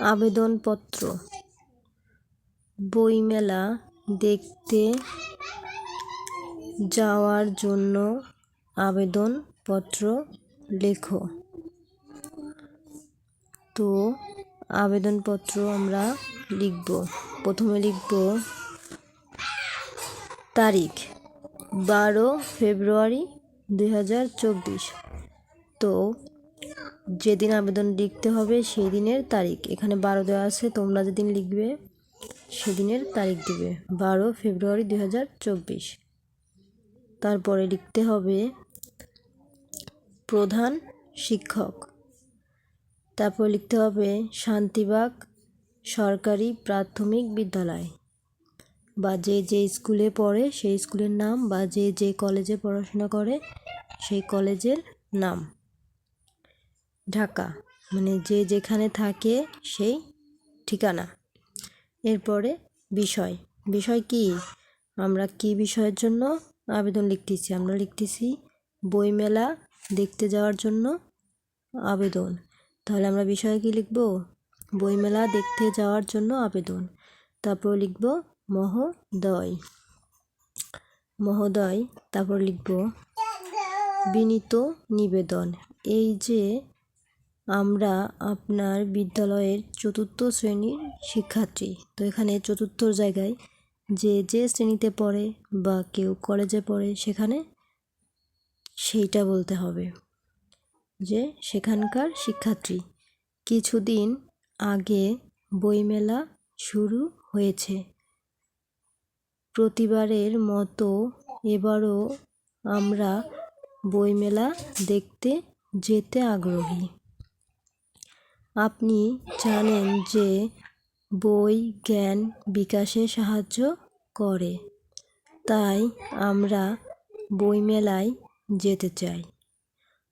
আবেদনপত্র। বইমেলা দেখতে যাওয়ার জন্য আবেদনপত্র লেখো। তো, আবেদনপত্র আমরা লিখব। প্রথমে লিখব তারিখ, বারো ফেব্রুয়ারি দুই হাজার চব্বিশ। তো যেদিন আবেদন লিখতে হবে সেই দিনের তারিখ। এখানে বারো দেওয়া আছে, তোমরা যেদিন লিখবে সেদিনের তারিখ দিবে। বারো ফেব্রুয়ারি দুই হাজার চব্বিশ। তারপরে লিখতে হবে প্রধান শিক্ষক। তারপর লিখতে হবে শান্তিবাগ সরকারি প্রাথমিক বিদ্যালয়। বা যে যে স্কুলে পড়ে সেই স্কুলের নাম বা যে যে কলেজে পড়াশোনা করে সেই কলেজের নাম। ঢাকা। মানে যে যেখানে থাকে সেই ঠিকানা। এরপরে বিষয়। বিষয় কি? আমরা কি বিষয়ের জন্য আবেদন লিখতেছি? আমরা লিখতেছি বইমেলা দেখতে যাওয়ার জন্য আবেদন। তাহলে আমরা বিষয়ে কি লিখব? বইমেলা দেখতে যাওয়ার জন্য আবেদন। তারপর লিখব মহোদয়। মহোদয়, তারপর লিখব বিনীত নিবেদন। এই যে আমরা আপনার বিদ্যালয়ের চতুর্থ শ্রেণির শিক্ষার্থী। তো এখানে চতুর্থ জায়গায় যে যে শ্রেণীতে পড়ে বা কেউ কলেজে পড়ে, সেখানে সেইটা বলতে হবে যে সেখানকার শিক্ষার্থী। কিছুদিন আগে বইমেলা শুরু হয়েছে। প্রতিবারের মতো এবারও আমরা বইমেলা দেখতে যেতে আগ্রহী। আপনি জানেন যে বই জ্ঞান বিকাশে সাহায্য করে। তাই আমরা বইমেলায় যেতে চাই।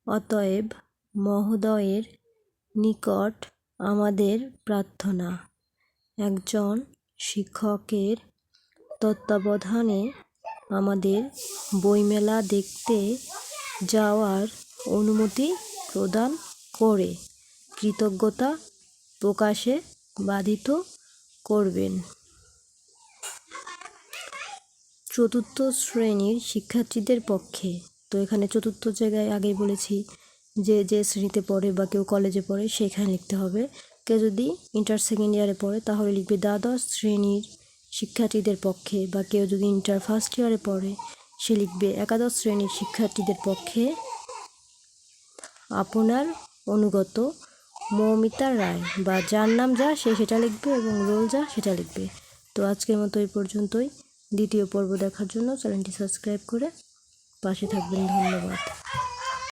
অতএব মহোদয়ের নিকট আমাদের প্রার্থনা, একজন শিক্ষকের তত্ত্বাবধানে আমাদের বইমেলা দেখতে যাওয়ার অনুমতি প্রদান করে। কৃতজ্ঞতা প্রকাশে বাধিত করবেন। চতুর্থ শ্রেণির শিক্ষার্থীদের পক্ষে। তো এখানে চতুর্থ জায়গায় আগেই বলেছি যে যে শ্রেণীতে পড়ে বা কেউ কলেজে পড়ে সেখানে লিখতে হবে। কেউ যদি ইন্টার সেকেন্ড ইয়ারে পড়ে তাহলে লিখবে দ্বাদশ শ্রেণির শিক্ষার্থীদের পক্ষে বা কেউ যদি ইন্টার ফার্স্ট ইয়ারে পড়ে সে লিখবে একাদশ শ্রেণির শিক্ষার্থীদের পক্ষে। আপনার অনুগত মৌমিতা রায় বা যার নাম যা সে সেটা লিখবে এবং রোল যা সেটা লিখবে। তো আজকের মতো এই পর্যন্তই। দ্বিতীয় পর্ব দেখার জন্য চ্যানেলটি সাবস্ক্রাইব করে পাশে থাকবেন। ধন্যবাদ।